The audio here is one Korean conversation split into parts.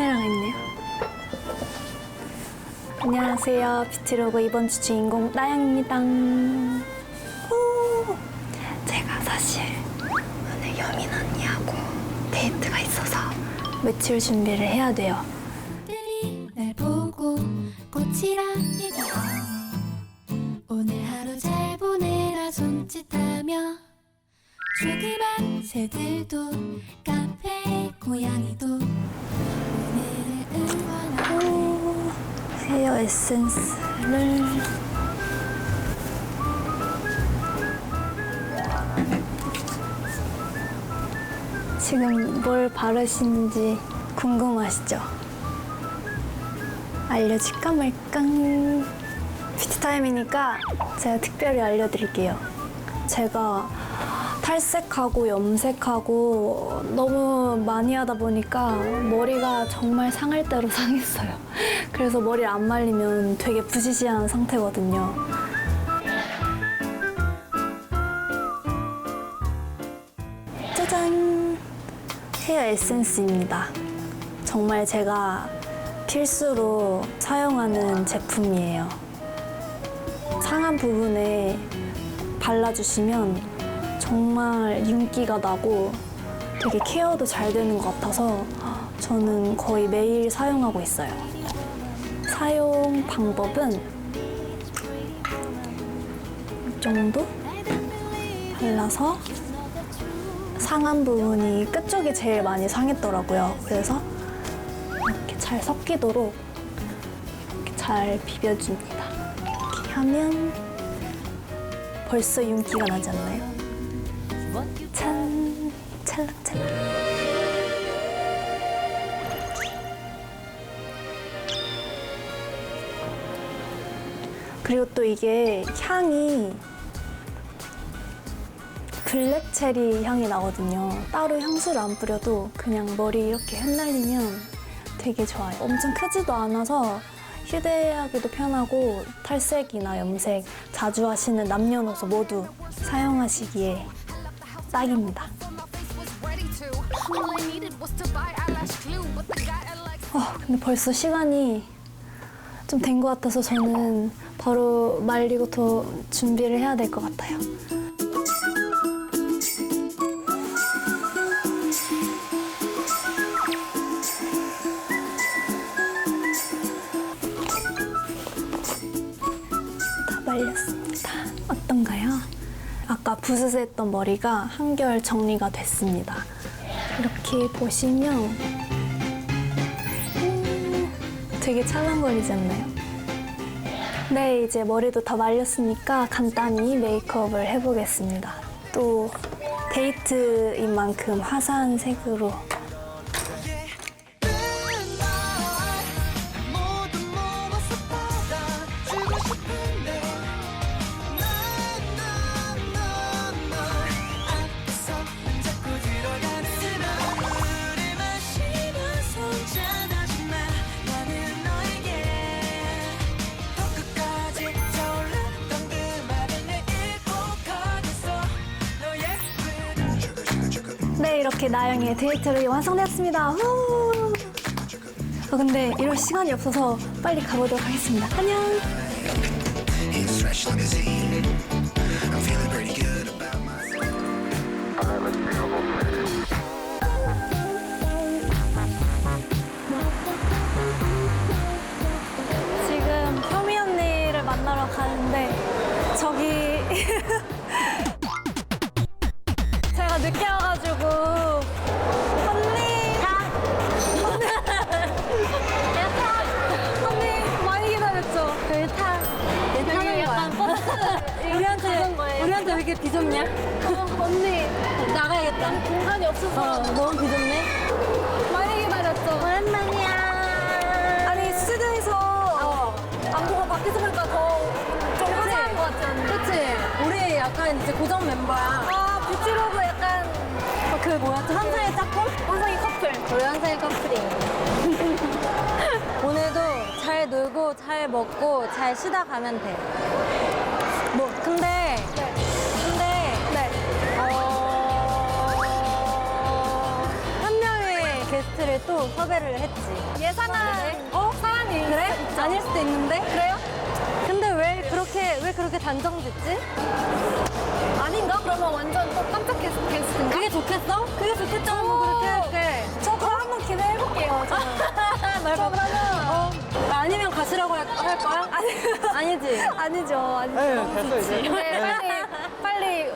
카메라가 있네요. 안녕하세요. 뷰티로그 이번 주 주인공 나영입니다. 오, 제가 사실 오늘 여민 언니하고 데이트가 있어서 외출 준비를 해야 돼요. 날 보고 꽃이라니까 오늘 하루 잘 보내라 손짓하며 조그만 새들도 카페 고양이도 하고 오, 헤어 에센스를 지금 뭘 바르시는지 궁금하시죠? 알려줄까 말까? 뷰티 타임이니까 제가 특별히 알려드릴게요. 제가 탈색하고 염색하고 너무 많이 하다 보니까 머리가 정말 상할 대로 상했어요. 그래서 머리를 안 말리면 되게 부시시한 상태거든요. 짜잔! 헤어 에센스입니다. 정말 제가 필수로 사용하는 제품이에요. 상한 부분에 발라주시면 정말 윤기가 나고 되게 케어도 잘 되는 것 같아서 저는 거의 매일 사용하고 있어요. 사용 방법은 이 정도 발라서 상한 부분이 끝쪽이 제일 많이 상했더라고요. 그래서 이렇게 잘 섞이도록 이렇게 잘 비벼줍니다. 이렇게 하면 벌써 윤기가 나지 않나요? 짠! 찰랑찰랑. 그리고 또 이게 향이 블랙 체리 향이 나거든요. 따로 향수를 안 뿌려도 그냥 머리 이렇게 흩날리면 되게 좋아요. 엄청 크지도 않아서 휴대하기도 편하고 탈색이나 염색 자주 하시는 남녀노소 모두 사용하시기에 딱입니다. 어, 근데 벌써 시간이 좀 된 것 같아서 저는 바로 말리고 더 준비를 해야 될 것 같아요. 아까 부스스했던 머리가 한결 정리가 됐습니다. 이렇게 보시면 음, 되게 찰랑거리지 않나요? 네, 이제 머리도 다 말렸으니까 간단히 메이크업을 해보겠습니다. 또 데이트인 만큼 화사한 색으로 나영이의 데이트를 완성되었습니다. 후! 어, 근데 이럴 시간이 없어서 빨리 가보도록 하겠습니다. 안녕! 지금 효미 언니를 만나러 가는데 저기 우리한테 왜 이렇게 비좁냐? 언니 나가야겠다. 공간이 없어서 어, 너무 비좁네. 많이 기다렸죠? 오랜만이야. 아니 스튜디오에서 안 보고 밖에서 보니까 더좀 화사한 것 같지 않나요? 그치? 우리 약간 이제 고정 멤버야. 아 뷰티로그 약간 그 뭐였지? 한사의 짝꿍? 환상의 커플 우리 한사의 커플이에요. 오늘도 잘 놀고 잘 먹고 잘 쉬다 가면 돼. 뭐 근데 근 네. 아르바이트를 또 섭외를 했지. 예상한 어 사람이 그래? 아닐 수도 있는데? 그래요? 근데 왜 그렇게 왜 그렇게 단정 짓지? 아닌가? 그러면 완전 또 깜짝 게스- 게스트인가? 그게 좋겠어? 그게 좋겠잖아. 뭐 그렇게 할게. 저 그럼 한번 기대해볼게요. 저는. 날저 그러면 어. 아니면 가시라고 할, 할 거야? 아니, 아니지. 아니죠. 아니죠. 네, 됐어 이제. 네, 빨리, 빨리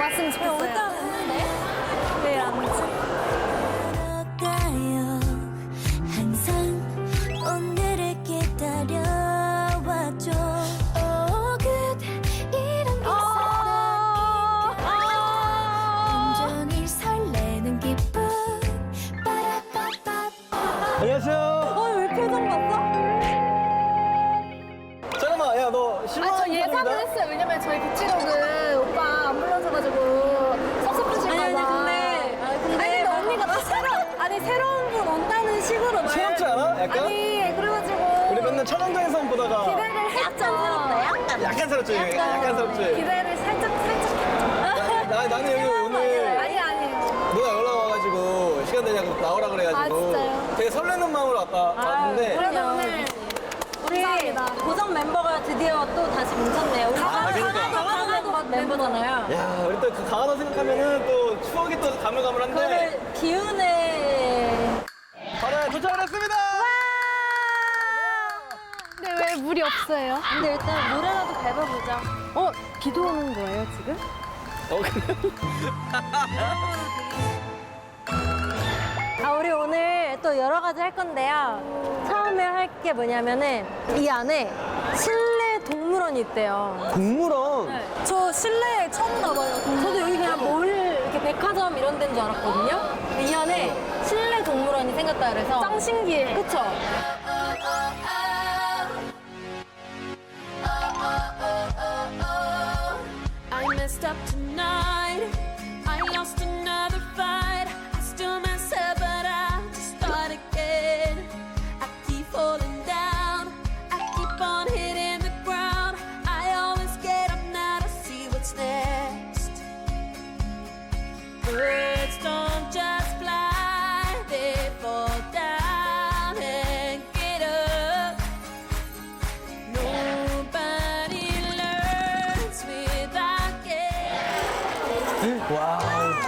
왔으면 좋겠어요. 약간 새롭지, 약간 새롭지. 기대를 살짝, 살짝. 나, 나는 여기 오늘 아니, 아니에요. 누가 연락 와가지고 시간 되냐고 나오라 그래가지고 아, 진짜요? 되게 설레는 마음으로 왔다 왔는데 그래도 오늘 우리 감사합니다. 고정 멤버가 드디어 또 다시 뭉쳤네요. 우리 아, 그러니까. 강화도 멤버, 멤버잖아요. 야 우리 또그 강하다 생각하면은 또 추억이 또 가물가물한데 그거를 기운에 바다에 도착을 했습니다. 물이 없어요? 근데 일단 노래라도 밟아보자. 어? 비도 오는 거예요 지금? 어 그래? 아 우리 오늘 또 여러 가지 할 건데요. 처음에 할 게 뭐냐면은 이 안에 실내 동물원이 있대요. 동물원. 저 실내에 처음 가봐요. 저도 여기 그냥 몰 이렇게 백화점 이런 데인 줄 알았거든요. 근데 이 안에 실내 동물원이 생겼다 그래서 짱 신기해. 그쵸? up to me. Getting.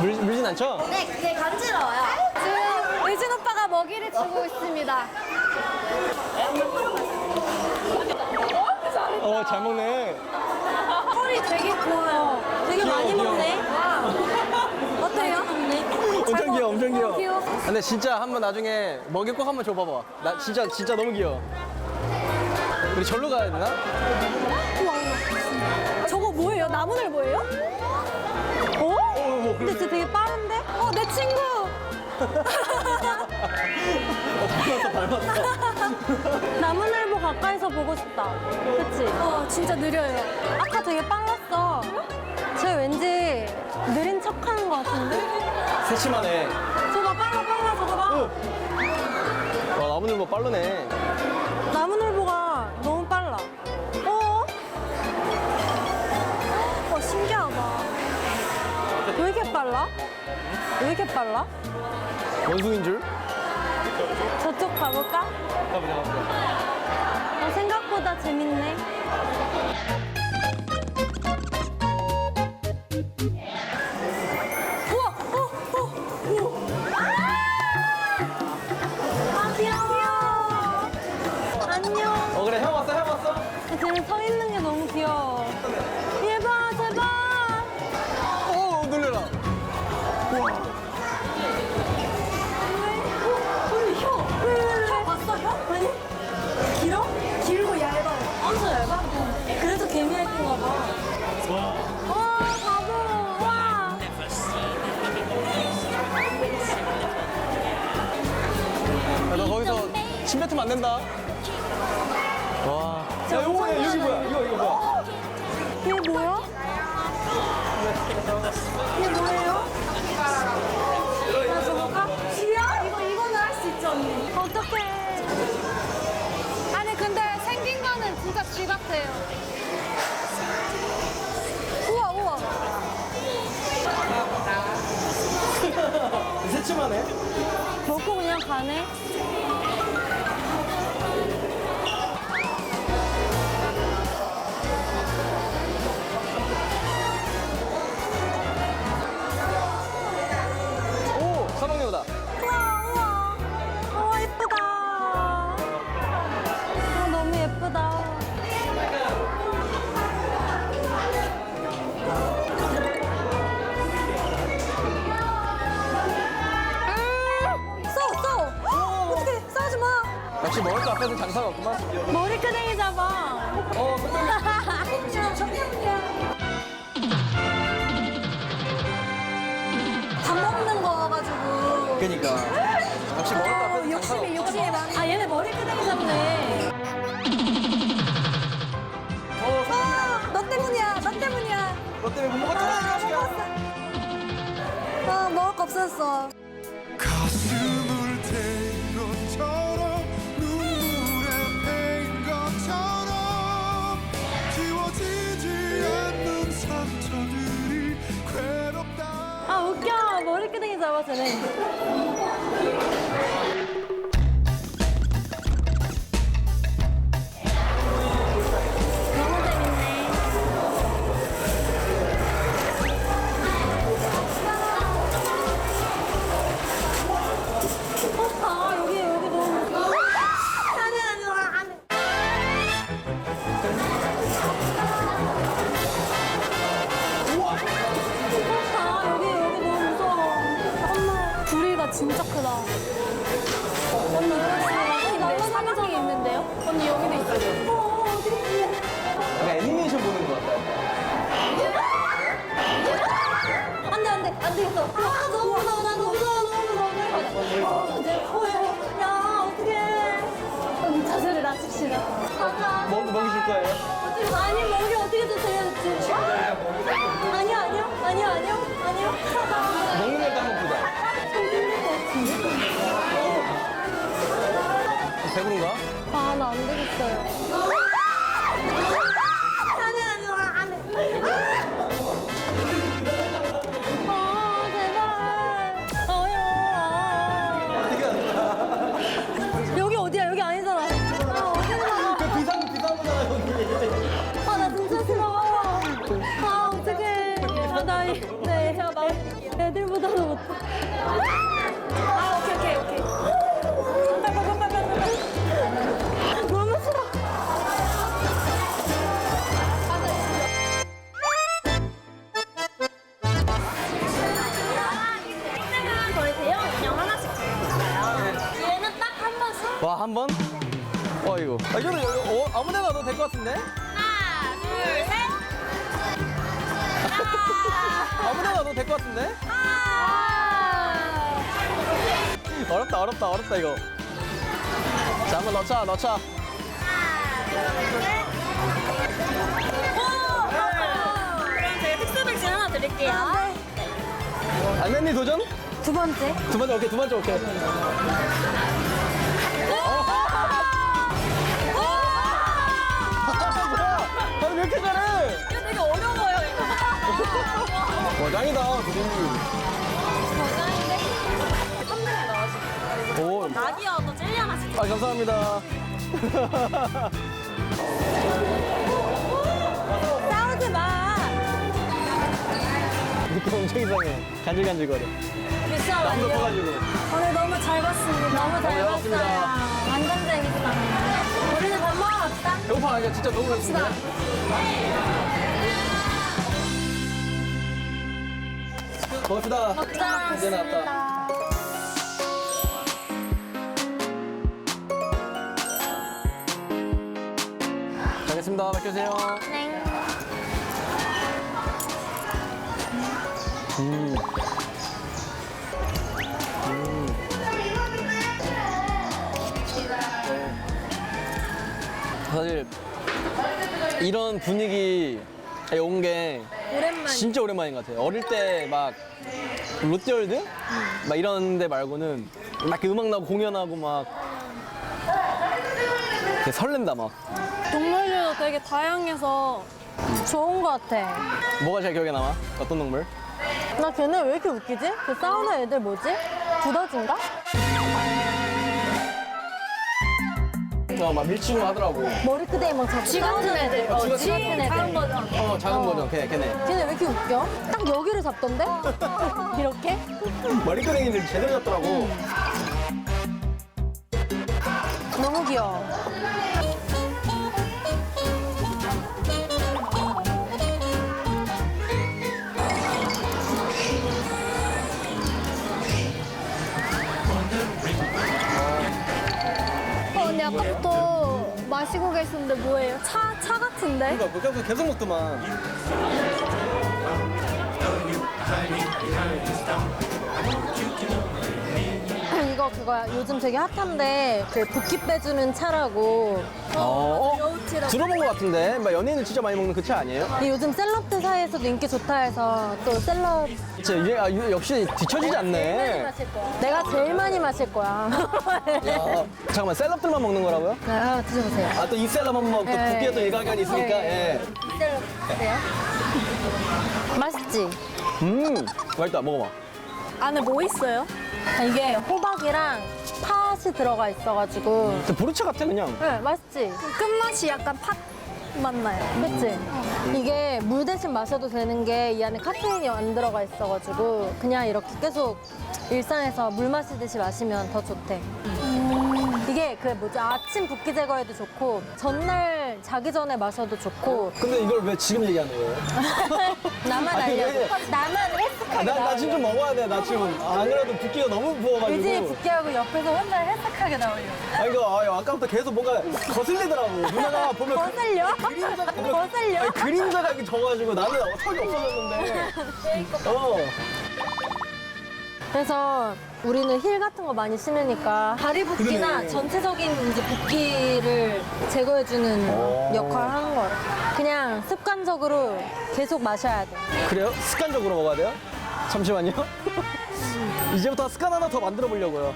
물, 물진 않죠? 네, 그게 간지러워요. 지금 의진 오빠가 먹이를 주고 있습니다. 어, 잘 먹네. 털이 되게 고와요. 되게 많이 귀여워. 먹네. 어때요? 엄청 귀여워, 엄청 귀여워. 귀여워. 근데 진짜 한번 나중에 먹이 꼭 한번 줘봐봐. 나 진짜, 진짜 너무 귀여워. 우리 절로 가야 되나? 저거 뭐예요? 나무늘 뭐예요? 근데 진짜 되게 빠른데? 어, 내 친구! 닮았어, 닮았어. 나무늘보 가까이서 보고 싶다. 그치? 어, 진짜 느려요. 아까 되게 빨랐어. 쟤 왠지 느린 척 하는 것 같은데? 세심하네. 저거 빨라, 빨라, 저거 봐. 와, 나무늘 뭐 빠르네. 나무늘보가 빨라? 왜 이렇게 빨라? 원숭인 줄? 저쪽 가볼까? 가보자, 가보자. 어, 생각보다 재밌네. 너 거기서 침 뱉으면 안 된다. 와. 야, 이거 뭐야? 여기 뭐야? 이거, 이거 뭐야? 이게 뭐야? 이게 뭐예요? 나 줘볼까? 쥐야? 이거, 이거는 할 수 있지, 언니. 어떡해. 아니 근데 생긴 거는 진짜 쥐 같아요. 새침하네. 먹고 그냥 가네. 너 때문에 못 먹었잖아, 이 아, 자식아. 아, 먹을 거 없었어. 가슴을 것처럼 눈물에 패인 것처럼 지워지지 않는 상처들이 괴롭다 아 웃겨. 머리끄댕이 잡았어, 네. 같은데? 하나, 둘, 셋. 아무 데나 넣어도 될 것 같은데? 아. 어렵다, 어렵다, 어렵다, 이거. 자, 한번 넣자, 넣자. 그럼 제가 특수 백신 하나 드릴게요. 알맨니 도전? 두 번째. 두 번째, 오케이, 두 번째, 오케이. 뭐 이거. 와, 짱이다, 도전이. 오, 낙이어도 젤리 하나씩. 아, 감사합니다. 싸우지 마. 느낌 엄청 이상해. 간질간질거려. 미션 완료. 덮어가지고. 오늘 너무 잘 봤습니다. 너무 잘 잘 봤어요. 봤습니다. 완전 재밌다. 우리는 밥 먹으러 갑시다. 배고파, 이거 진짜 너무 배고픈데? 고맙습니다. 먹자. 이제 나왔다. 감사합니다. 맡겨주세요. 네. 음. 사실 이런 분위기에 온게 오랜만에. 진짜 오랜만인 것 같아요. 어릴 때 막 롯데월드 막 이런 데 말고는 막 이렇게 음악 나고 공연하고 막 되게 설렌다 막. 동물들도 되게 다양해서 좋은 것 같아. 뭐가 제일 기억에 남아? 어떤 동물? 나 걔네 왜 이렇게 웃기지? 그 싸우는 애들 뭐지? 두더지인가? 어, 막 밀치고 하더라고. 머리끄댕이 막 잡고 싸우는 애들. 어, 쥐 같은 애들. 어, 작은 버전. 걔, 걔네. 걔네 왜 이렇게 웃겨? 딱 여기를 잡던데? 이렇게? 머리끄댕이들 제대로 잡더라고. 너무 귀여워. 마시고 계시는데 뭐예요? 차, 차 같은데? 그러니까 계속, 계속 먹더만. 이거 그거야. 요즘 되게 핫한데 그 붓기 빼주는 차라고. 어, 어? 들어본 것 같은데? 막 연예인들 진짜 많이 먹는 그 차 아니에요? 이게 요즘 셀럽들 사이에서도 인기 좋다 해서 또 셀럽 진짜 이게 아, 이거 역시 뒤처지지 않네. 마실 거야. 내가 제일 많이 마실 거야. 야, 잠깐만, 셀럽들만 먹는 거라고요? 네, 한번 드셔보세요. 아, 또 이 셀럽 한번 먹고 또 네. 붓기가 또 일가견이 있으니까, 예. 셀럽 드세요? 맛있지? 음, 맛있다. 먹어봐. 안에 뭐 있어요? 아, 이게 호박이랑 팥이 들어가 있어가지고 근데 보르차 같아, 그냥. 네, 맛있지? 끝맛이 약간 팥 맞나요? 그치? 이게 물 대신 마셔도 되는 게 이 안에 카페인이 안 들어가 있어가지고 그냥 이렇게 계속 일상에서 물 마시듯이 마시면 더 좋대. 이게 그 뭐지 아침 붓기 제거에도 좋고 전날 자기 전에 마셔도 좋고 근데 이걸 왜 지금 얘기하는 거예요? 나만 아니, 알려줘. 왜? 나만 아, 헬스하게 나, 나 지금 좀 먹어야 돼, 나 지금. 아, 안 그래도 붓기가 너무 부어가지고. 의지 붓기하고 옆에서 혼자 헬스하게 나오려. 아, 이거, 아, 아까부터 계속 뭔가 거슬리더라고. 누나가 보면. 그- 거슬려? 그림자가 거슬려? 아니, 그림자가 이렇게 져가지고 나는 턱이 없어졌는데. 어. 그래서 우리는 힐 같은 거 많이 신으니까 다리 붓기나 그러네. 전체적인 이제 붓기를 제거해주는 오. 역할을 하는 거예요. 그냥 습관적으로 계속 마셔야 돼. 그래요? 습관적으로 먹어야 돼요? 잠시만요. 이제부터 습관 하나 더 만들어 보려고요.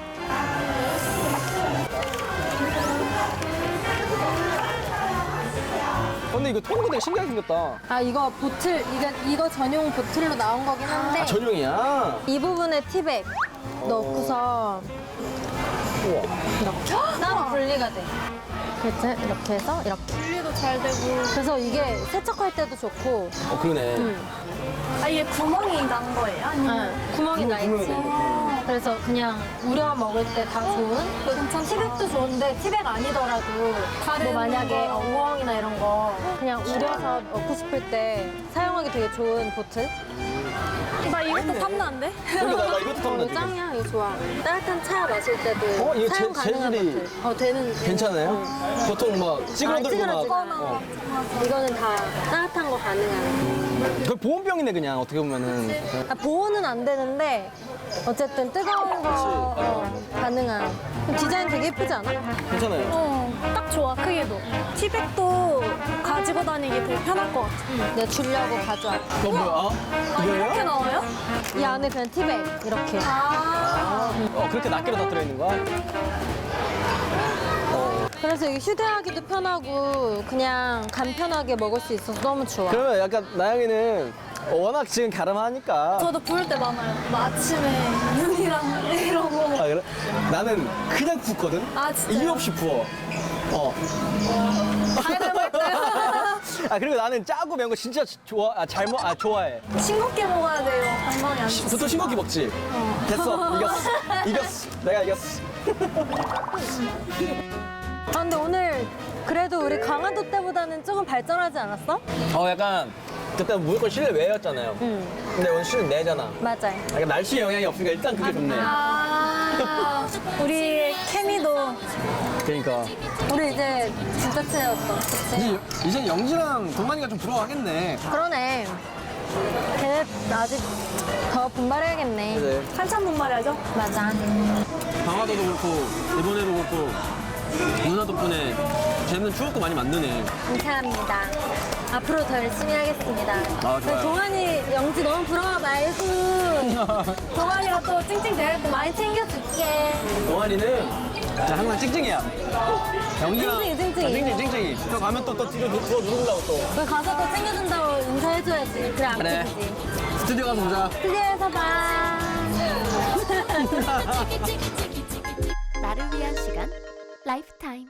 근데 이거 통구 되게 신기하게 생겼다. 아 이거 보틀 이거 이거 전용 보틀로 나온 거긴 한데 아, 전용이야? 이 부분에 티백 넣고서 우와. 이렇게 따로 분리가 돼. 그래서 이렇게 해서 이렇게. 분리도 잘 되고. 그래서 이게 세척할 때도 좋고 어, 그러네. 아, 이게 구멍이 난 거예요? 아니면? 응, 구멍이 나 구멍이 있지. 나 그래서 그냥 우려 먹을 때 다 좋은. 괜찮다. 티백도 좋은데 티백 아니더라도 뭐 만약에 거. 어우엉이나 이런 거 그냥 우려서 넣고 싶을 때 사용하기 되게 좋은 보틀. 나 이것도 탐나는데? 그러니까 나, 나 이것도 어, 타면 이거 짱이야, 이거 좋아. 따뜻한 차 마실 때도 어, 이거 사용 재- 가능한 재질이. 어, 되는. 괜찮아요? 보통 막 찌그러들고 찌그러지고. 막. 어. 이거는 다 따뜻한 거 가능한. 그 보온병이네 그냥 어떻게 보면은. 아, 보온은 안 되는데 어쨌든 뜨거운 거 어, 가능한. 디자인 되게 예쁘지 않아? 괜찮아요. 어, 딱 좋아, 크기도. 티백도 가지고 다니기 되게 편할 것 같아. 내가 주려고 가져왔다. 어 뭐야? 아, 아, 이렇게? 나와요? 이 안에 그냥 티백 이렇게. 아. 어 그렇게 낱개로 다 들어있는 거야? 그래서 이게 휴대하기도 편하고 그냥 간편하게 먹을 수 있어서 너무 좋아. 그러면 약간 나영이는 워낙 지금 가름하니까. 저도 부을 때 많아요. 뭐 아침에 눈이랑 이러고. 아 그래? 나는 그냥 붓거든. 아, 진짜요? 이유 없이 부어. 어. 아 그리고 나는 짜고 매운 거 진짜 좋아. 아, 잘 먹. 아 좋아해. 싱겁게 먹어야 돼요. 건강에 안 좋지. 보통 싱겁게 먹지. 됐어. 이겼어. 이겼어. 내가 이겼어. 아, 근데 오늘 그래도 우리 강화도 때보다는 조금 발전하지 않았어? 어 약간 그때 무조건 실내외였잖아요. 응, 근데 오늘 실내잖아. 맞아요. 약간 날씨 영향이 없으니까 일단 그게 좋네. 아, 우리 케미도 그러니까. 우리 이제 진짜 친해졌어. 그치? 이제, 이제 영지랑 동만이가 좀 부러워하겠네. 그러네. 걔네 아직 더 분발해야겠네. 그래. 한참 분말해야죠. 맞아. 강화도도 그렇고, 이번에도 그렇고, 누나 덕분에 재밌는 추억도 많이 만드네. 감사합니다. 앞으로 더 열심히 하겠습니다. 아, 좋아요. 동환이 영지 너무 부러워 말고 동환이가 또 찡찡 대고 많이 챙겨줄게. 동환이는 진짜 항상 찡찡이야. 영지랑 찡찡이, 찡찡이. 아, 찡찡이, 찡찡이. 또 가면 또, 또 뒤로 누- 그거 누른다고 또. 너 가서 또 챙겨준다고 인사해줘야지. 그래 안 그래. 삐지지. 스튜디오 가서 보자. 스튜디오에서 봐. 나를 위한 시간 라이프타임